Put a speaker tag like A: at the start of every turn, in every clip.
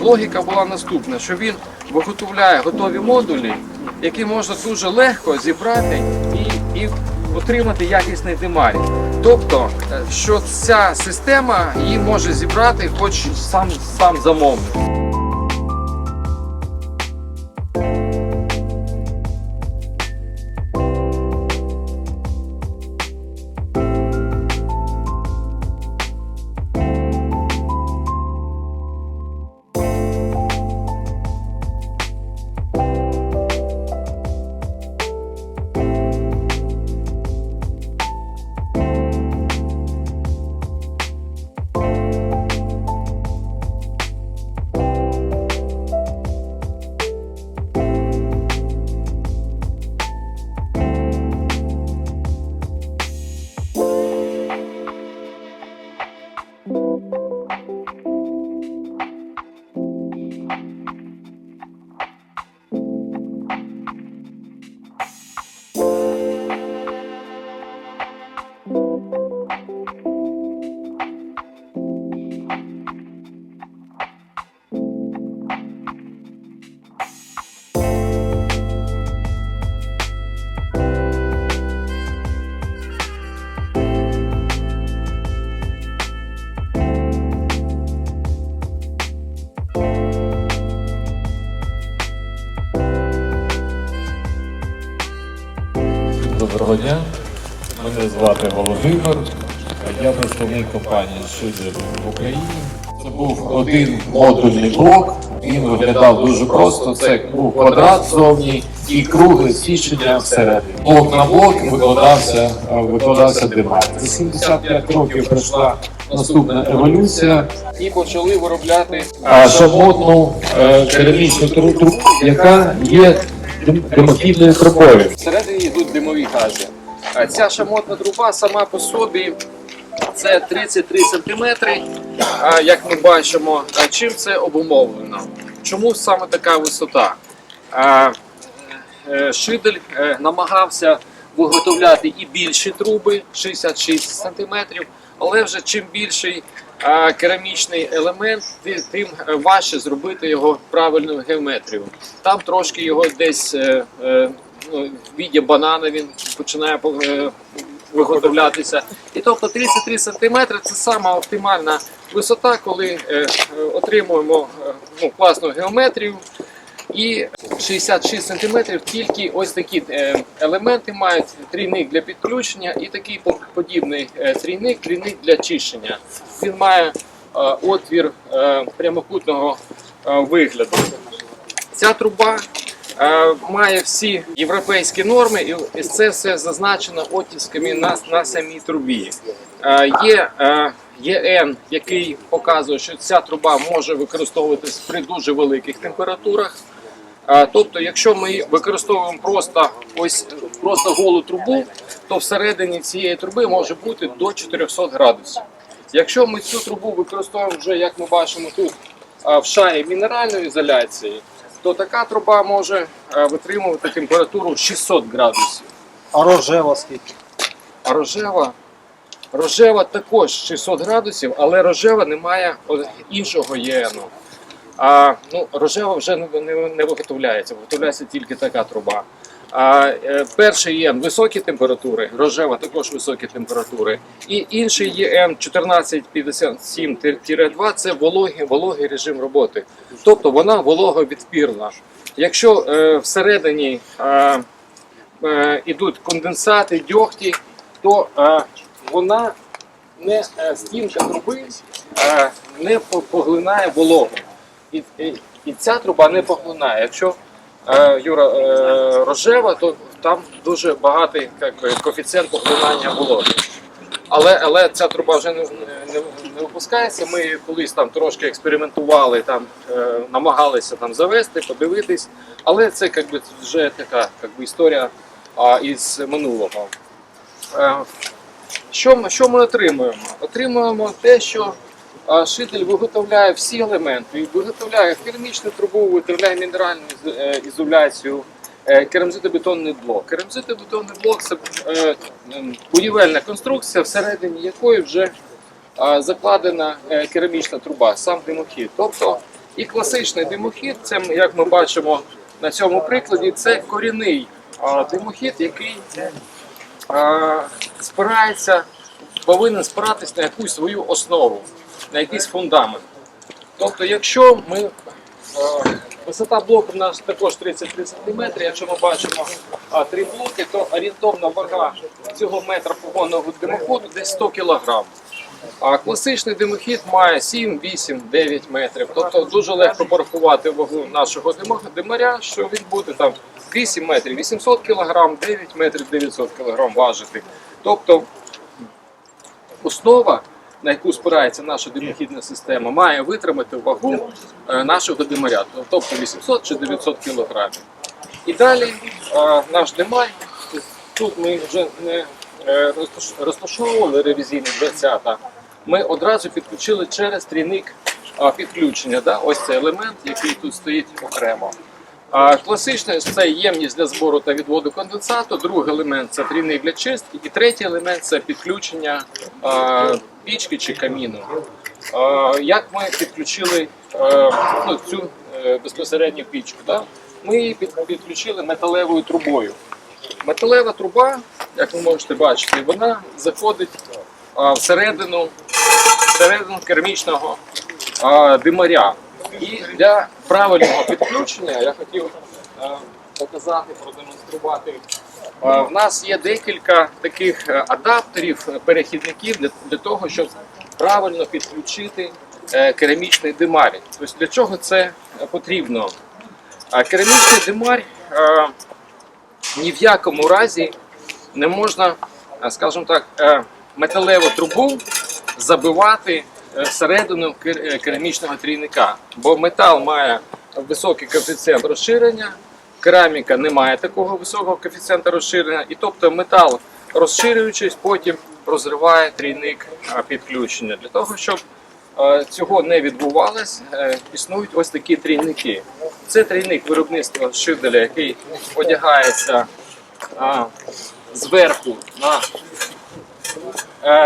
A: Логіка була наступна, що він виготовляє готові модулі, які можна дуже легко зібрати і, і отримати якісний демарій. Тобто, е, що ця система її може зібрати хоч сам, сам замовник.
B: Компанії в Україні. Це був один модульний блок. Він виглядав дуже просто. Це був квадрат зовні і кругле січення всередині. Блок на блок викладався, е, викладався димар. За 75 років пройшла наступна еволюція.
A: І почали виробляти
B: шамотну е, керамічну тру- трубу, яка є дим- димохідною трубою.
A: Всередині йдуть димові гази. А Ця шамотна труба сама по собі це 33 см, як ми бачимо. Чим це обумовлено? Чому саме така висота? Е, Шидель е, намагався виготовляти і більші труби 66 см, але вже чим більший керамічний елемент, тим е, важче зробити його правильною геометрією. Там трошки його десь ну, в віді банана він починає виготовлятися. І тобто 33 см це сама оптимальна висота, коли е, е, отримуємо е, ну, класну геометрію. І 66 см тільки ось такі елементи мають трійник для підключення і такий подібний трійник, трійник для чищення. Він має отвір прямокутного вигляду. Ця труба має всі європейські норми, і це все зазначено оттисками на, на самій трубі. Е, є е, ЄН, який показує, що ця труба може використовуватись при дуже великих температурах. Е, Тобто, якщо ми використовуємо просто ось просто голу трубу, то всередині цієї труби може бути до 400 градусів. Якщо ми цю трубу використовуємо вже, як ми бачимо тут, е, в шарі мінеральної ізоляції, то така труба може е, витримувати температуру 600 градусів.
C: А рожева скільки?
A: А рожева, рожева також 600 градусів, але рожева не має іншого єну. А, ну, рожева вже не, не, не виготовляється, виготовляється тільки така труба. А, е, перший ЄН високі температури, рожева також високі температури. І інший ЄН 1457-2 це вологий, вологий режим роботи. Тобто вона вологовідпірна. Якщо е, всередині е, е, ідуть конденсати, дьогті, то е, вона не е, стінка труби е, не поглинає вологу. І, і, і ця труба не поглинає. Якщо Юра е, рожева, то там дуже багатий як, коефіцієнт поглинання вологи. Але, але ця труба вже не, не, не випускається. Ми колись там трошки експериментували, там, е, намагалися там завести, подивитись. Але це як би, вже така як би, історія а, із минулого. Е, що, що ми отримуємо? Отримуємо те, що шитель виготовляє всі елементи, виготовляє керамічну трубу, виготовляє мінеральну е, ізоляцію, е, керамзитобетонний блок. Керамзитобетонний блок це е, будівельна конструкція, всередині якої вже закладена керамічна труба, сам димохід. Тобто і класичний димохід, це як ми бачимо на цьому прикладі, це корінний димохід, який спирається, повинен спиратись на якусь свою основу, на якийсь фундамент. Тобто, якщо ми е, висота блоку у нас також 33 см, якщо ми бачимо три блоки, то орієнтовна вага цього метра погонного димоходу десь 100 кг. А класичний димохід має 7, 8, 9 метрів. Тобто дуже легко порахувати вагу нашого димаря, що він буде там 8 метрів 800 кг, 9 метрів 900 кг важити. Тобто основа, на яку спирається наша димохідна система, має витримати вагу е, нашого димаря, тобто 800 чи 900 кг. І далі е, наш димар, тут ми вже не е, розташовували ревізійні дверцята, ми одразу підключили через трійник підключення. Ось цей елемент, який тут стоїть окремо. А, Класичний це ємність для збору та відводу конденсату. Другий елемент це трійник для чистки. І третій елемент це підключення пічки чи каміну. Як ми підключили ну, цю е, безпосередню пічку? Да? Ми її під- підключили металевою трубою. Металева труба, як ви можете бачити, вона заходить всередину, всередину керамічного димаря. І для правильного підключення я хотів показати, продемонструвати. А, В нас є декілька таких е, адаптерів, е, перехідників для, того, щоб правильно підключити е, керамічний димар. Тобто для чого це е, потрібно? Керамічний димар е, ні в якому разі не можна, е, скажімо так, е, металеву трубу забивати е, всередину кер- е, керамічного трійника, бо метал має високий коефіцієнт розширення, кераміка не має такого високого коефіцієнта розширення, і тобто метал, розширюючись, потім розриває трійник е, підключення. Для того, щоб цього не відбувалось, існують ось такі трійники. Це трійник виробництва Шиделя, який одягається зверху на,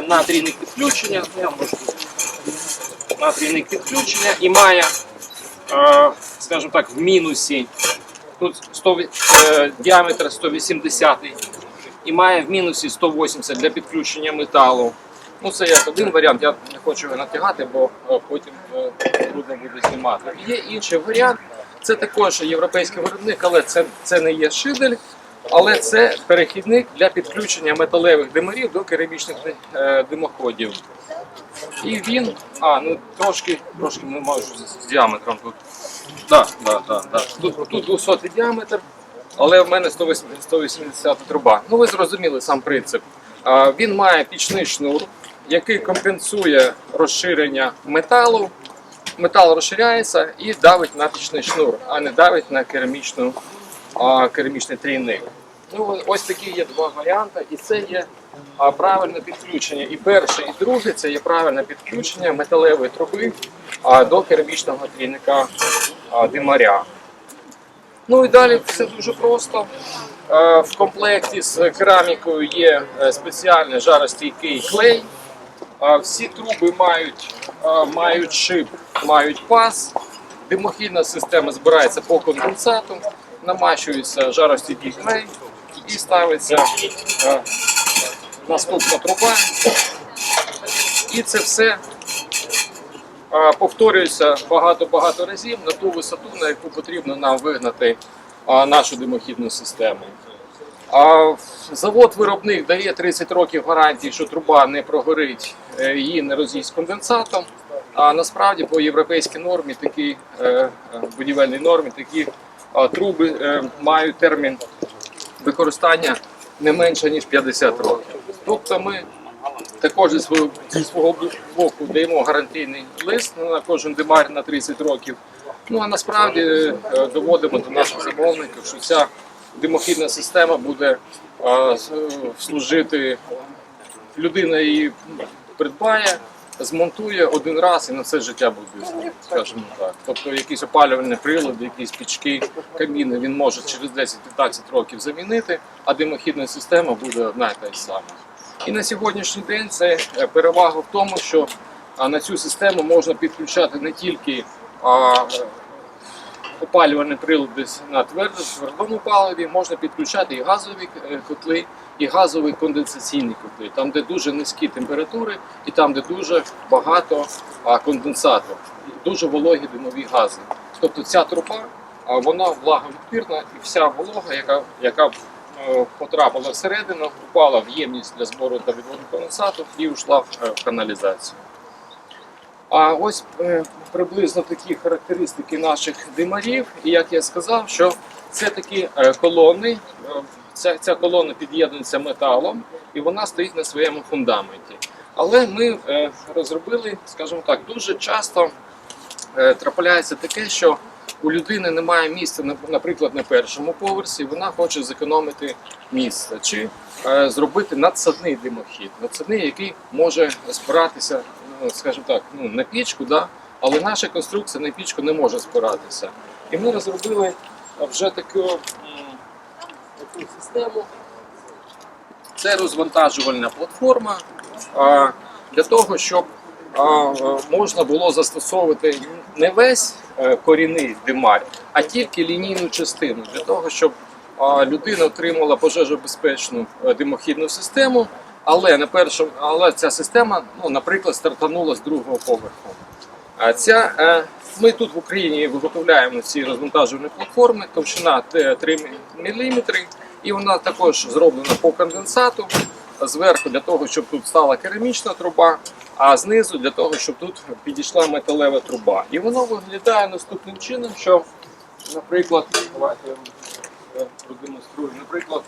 A: на трійник підключення. Я можу на трійник підключення і має, е, скажімо так, в мінусі. Тут 100, е, діаметр 180 і має в мінусі 180 для підключення металу. Ну, це як один варіант, я не хочу його натягати, бо е, потім трудно буде знімати. Є інший варіант, це також європейський виробник, але це, це не є шидель, але це перехідник для підключення металевих димарів до керамічних е, димоходів. І він, а, ну трошки, трошки не можу з, з діаметром тут. Да, да, да, да. Тут, тут 200 діаметр, але в мене 180, 180 труба. Ну ви зрозуміли сам принцип. А, Він має пічний шнур, який компенсує розширення металу. Метал розширяється і давить на пічний шнур, а не давить на керамічну, а, керамічний трійник. Ну, ось такі є два варіанти, і це є правильне підключення. І перше, і друге це є правильне підключення металевої труби до керамічного трійника димаря. Ну і далі все дуже просто. В комплекті з керамікою є е, спеціальний жаростійкий клей. Всі труби мають, мають шип, мають паз. Димохідна система збирається по конденсату, намащується жаростійкий клей і ставиться е, наступна труба. І це все повторюється багато-багато разів на ту висоту, на яку потрібно нам вигнати нашу димохідну систему. Завод-виробник дає 30 років гарантії, що труба не прогорить, е, її не роз'їсть конденсатом. А насправді по європейській нормі, такі е, е, будівельній нормі, такі труби е, мають термін використання не менше ніж 50 років. Тобто ми також зі свого, зі свого боку даємо гарантійний лист на кожен димар на 30 років. Ну а насправді е, доводимо до наших замовників, що ця димохідна система буде е, служити людина її придбає, змонтує один раз і на все життя буде, скажімо так. Тобто якісь опалювальні прилади, якісь пічки, каміни він може через 10-15 років замінити, а димохідна система буде одна і та й сама. І на сьогоднішній день це е, перевага в тому, що на цю систему можна підключати не тільки опалювальні прилади на твердому паливі, можна підключати і газові е, котли, і газові конденсаційні котли, там, де дуже низькі температури, і там, де дуже багато конденсату, дуже вологі димові гази. Тобто ця труба, вона влаговідпірна, і вся волога, яка, яка е, потрапила всередину, впала в ємність для збору та відводу конденсату і йшла е, в каналізацію. А ось е, приблизно такі характеристики наших димарів. І як я сказав, що це такі е, колони. е, Ця, ця колона під'єднується металом і вона стоїть на своєму фундаменті. Але ми розробили, скажімо так, дуже часто трапляється таке, що у людини немає місця, наприклад, на першому поверсі, вона хоче зекономити місце чи зробити надсадний димохід, надсадний, який може спиратися, ну, скажімо так, ну, на пічку, да? але наша конструкція на пічку не може спиратися. І ми розробили вже таку, таку систему. Це розвантажувальна платформа а, для того, щоб а, а, можна було застосовувати не весь е, корінний димар, а тільки лінійну частину для того, щоб а, людина отримала пожежобезпечну е, димохідну систему, але на першому, але ця система, ну, наприклад, стартанула з другого поверху. А ця, е, ми тут в Україні виготовляємо ці розвантажувальні платформи, товщина е, 3 мм, і вона також зроблена по конденсату. Зверху для того, щоб тут стала керамічна труба, а знизу для того, щоб тут підійшла металева труба. І воно виглядає наступним чином, що, наприклад, давайте я е, продемонструю. Наприклад,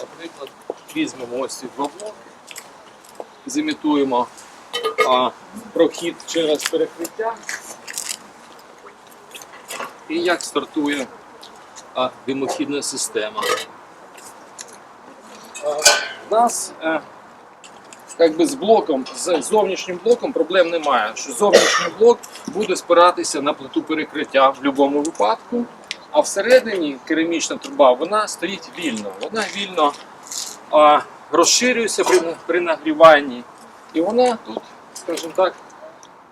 A: наприклад, візьмемо ось ці два блоки, зімітуємо а, прохід через перекриття. І як стартує а, димохідна система. А, У нас е, як би з блоком, з зовнішнім блоком проблем немає. Що зовнішній блок буде спиратися на плиту перекриття в будь-якому випадку, а всередині керамічна труба вона стоїть вільно. Вона вільно а, розширюється при, при нагріванні. І вона тут, скажімо так,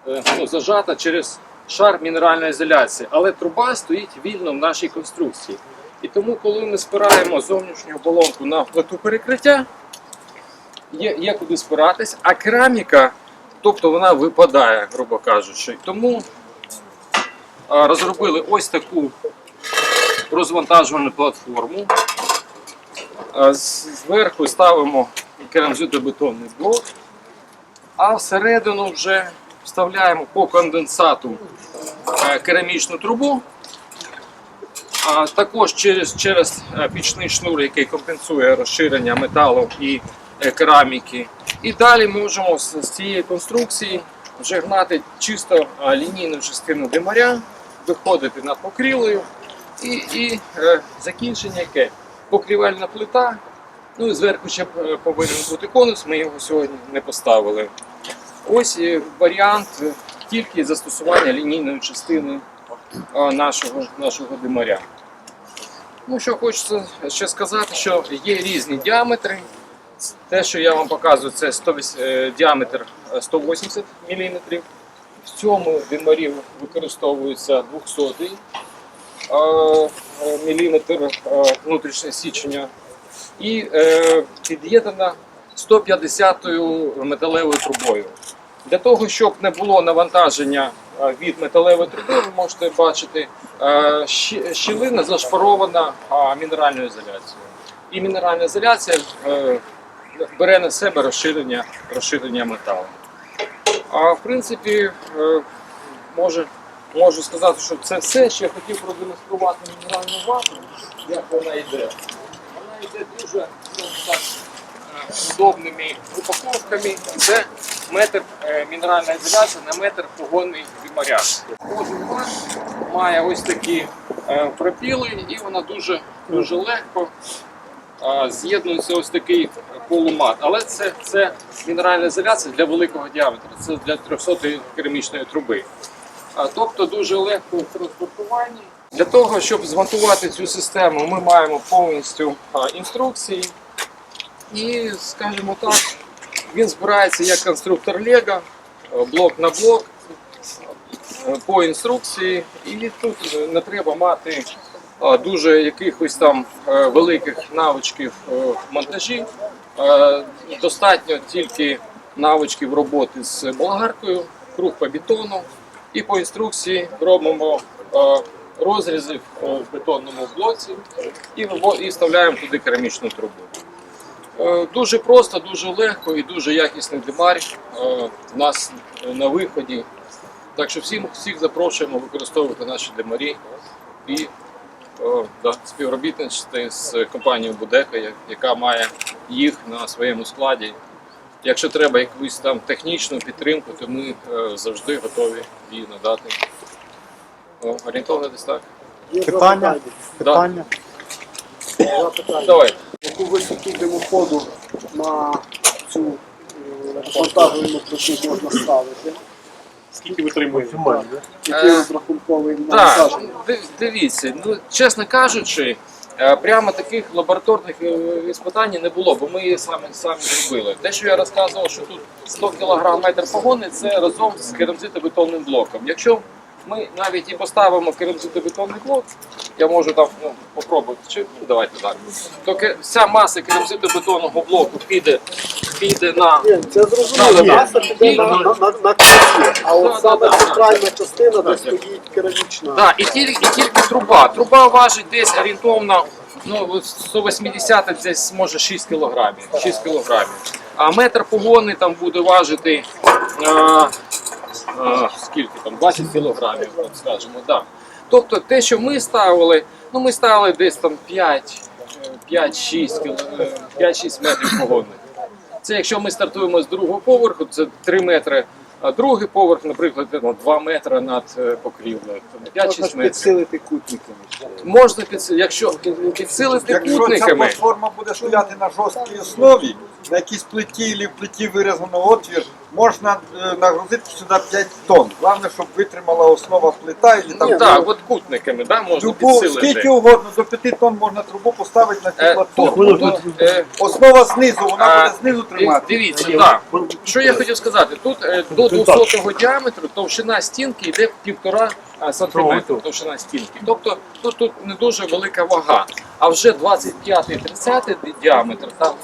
A: е, ну, зажата через шар мінеральної ізоляції. Але труба стоїть вільно в нашій конструкції. І тому, коли ми спираємо зовнішню оболонку на плиту перекриття, є, є куди спиратись, а кераміка, тобто вона випадає, грубо кажучи. Тому а, розробили ось таку розвантажувальну платформу. Зверху ставимо керамзитобетонний блок, а всередину вже вставляємо по конденсату е, керамічну трубу. А також через, через е, пічний шнур, який компенсує розширення металу і е, кераміки. І далі можемо з, цієї конструкції вже гнати чисто е, лінійну частину димаря, виходити над покрівлею і, і е, закінчення яке? Покрівельна плита. Ну і зверху ще е, повинен бути конус, ми його сьогодні не поставили. Ось е, варіант е, тільки застосування лінійної частини нашого, нашого димаря. Ну, що хочеться ще сказати, що є різні діаметри. Те, що я вам показую, це 108, е, діаметр е, 180 мм. В цьому димарі використовується 200 мм внутрішнє січення і е, під'єднана 150-ю металевою трубою. Для того, щоб не було навантаження е, від металевої труби, ви можете бачити, е, щілина зашпарована мінеральною ізоляцією. І мінеральна ізоляція бере на себе розширення, розширення металу. А в принципі, може, можу сказати, що це все. Ще хотів продемонструвати мінеральну вату, як вона йде. Вона йде дуже так, е, удобними упаковками. Це метр е, мінеральна ізоляція на метр погонний димаря. Кожен ват має ось такі е, пропіли, і вона дуже, дуже легко з'єднується ось такий полумат. Але це, це мінеральна ізоляція для великого діаметра, це для 300 керамічної труби. Тобто дуже легко в транспортуванні. Для того, щоб змонтувати цю систему, ми маємо повністю інструкції. І, скажімо так, він збирається як конструктор Лего, е, блок на блок, е, по інструкції, і тут не треба мати е, дуже якихось там е, великих навичків е, монтажі. Е, Достатньо тільки навичків роботи з болгаркою, круг по бетону, і по інструкції робимо е, розрізи в е, бетонному блоці і, вставляємо туди керамічну трубу. Е, Дуже просто, дуже легко і дуже якісний димар е, в нас на виході. Так що всім всіх запрошуємо використовувати наші димарі і о, да, співробітничати з компанією Будека, яка має їх на своєму складі. Якщо треба якусь там технічну підтримку, то ми е, завжди готові її надати. Орієнтовно десь так.
C: Є питання? Питання?
D: Два питання.
A: Давай.
D: Яку висоту димоходу на цю е, вантажувальну плиту можна ставити?
E: Скільки витримує?
D: Який
A: Е,
D: розрахунковий
A: Так, дивіться, ну чесно кажучи, прямо таких лабораторних е, іспитань не було, бо ми її самі самі зробили. Те, що я розказував, що тут 100 кг метр погони, це разом з керамзитобетонним блоком. Якщо ми навіть і поставимо керамзитобетонний блок, я можу там ну, попробувати, чи ну, давайте так. Ке- вся маса керамзитобетонного блоку піде, піде на
D: Ні, це зрозуміло. Маса піде
A: І-
D: на, на, на, на кінці, а от
A: да,
D: саме
A: да, да.
D: центральна частина, де стоїть керамічна.
A: Да, і тільки, і тільки труба. Труба важить десь орієнтовно ну, от 180 десь може 6 кілограмів. 6 кілограмів. А метр погони там буде важити а, а, скільки там? 20 кілограмів, от скажімо, да. Тобто те, що ми ставили, ну ми ставили десь там 5, е, 5-6 кіл- е, 5-6 метрів погони. Це якщо ми стартуємо з другого поверху, це 3 метри. А другий поверх, наприклад, ну, 2 метри над е, покрівлею. Тобто 5-6 метрів.
C: підсилити кутниками.
A: Можна підсилити, якщо підсилити
F: Якщо ця
A: кутниками,
F: платформа буде стояти на жорсткій основі, на якійсь плиті або в плиті вирізано отвір, можна е, нагрузити сюди 5 тонн. Головне, щоб витримала основа плита і там
A: ну так, от кутниками, да, можна
F: любу, скільки
A: підсилити.
F: угодно, до 5 тонн можна трубу поставити на
A: Е,
F: цю платформу.
A: тут, е,
F: Основа знизу, вона
A: А,
F: буде знизу тримати.
A: Дивіться, так. Що я хотів сказати? Тут е, до 200 діаметру товщина стінки йде півтора сантиметра. Товщина стінки. Тобто тут, тут не дуже велика вага. А вже 25-30 діаметр, там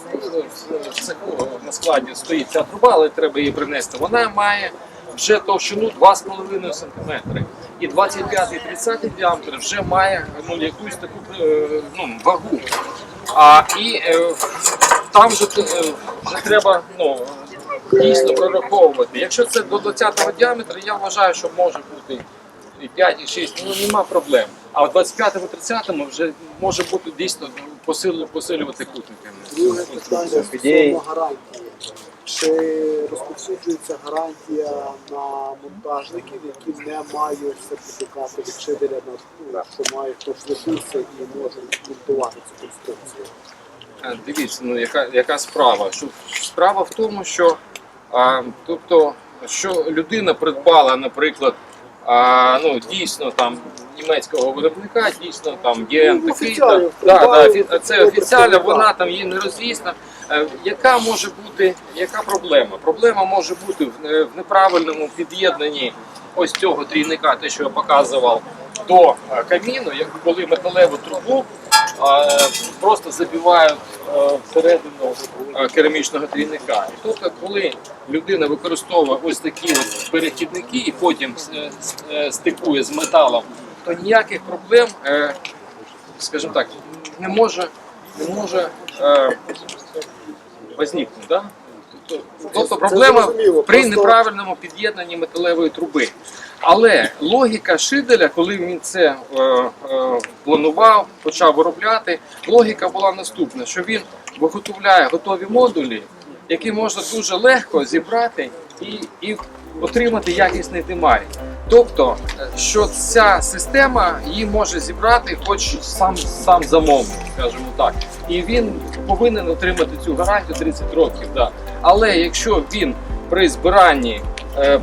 A: в цеху на складі стоїть ця труба, але треба її принести. Вона має вже товщину 2,5 см. І 25-30 діаметр вже має ну, якусь таку е, ну, вагу. А, і е, там же е, вже треба ну, дійсно прораховувати. Якщо це до 20-го діаметру, я вважаю, що може бути і 5, і 6, ну нема проблем. А в 25-му, 30-му вже може бути дійсно посилю- посилювати кутниками.
D: Друге питання стосовно гарантії. Чи розповсюджується гарантія на монтажників, які не мають сертифікату від шиделя, на що мають прошликуються і можуть монтувати цю конструкцію?
A: Е, Дивіться, ну яка, яка справа? Що справа в тому, що а, тобто, що людина придбала, наприклад, а, ну дійсно там німецького виробника, дійсно там є
D: Ну,
A: такий да, да, це
D: офіціально,
A: вона там є нерозвісна. Е, Яка може бути, яка проблема? Проблема може бути в, е, неправильному під'єднанні ось цього трійника, те, що я показував, до е, каміну, коли металеву трубу просто забивають е, всередину керамічного трійника. І тобто, коли людина використовує ось такі от перехідники і потім е, с- стикує з металом, то ніяких проблем, скажімо так, не може, не може возникнути. Да? Тобто проблема при неправильному під'єднанні металевої труби. Але логіка Шиделя, коли він це е, е, планував, почав виробляти, логіка була наступна: що він виготовляє готові модулі, які можна дуже легко зібрати і, і отримати якісний димарь. Тобто, е, що ця система її може зібрати, хоч сам сам замовник, скажімо так. І він повинен отримати цю гарантію 30 років. Да. Але якщо він при збиранні е,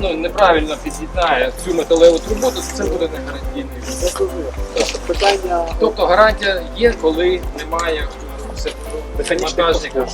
A: ну, неправильно під'єднає цю металеву трубу, то це буде не гарантійний.
D: Тобто питання
A: Тобто гарантія є, коли немає монтажника.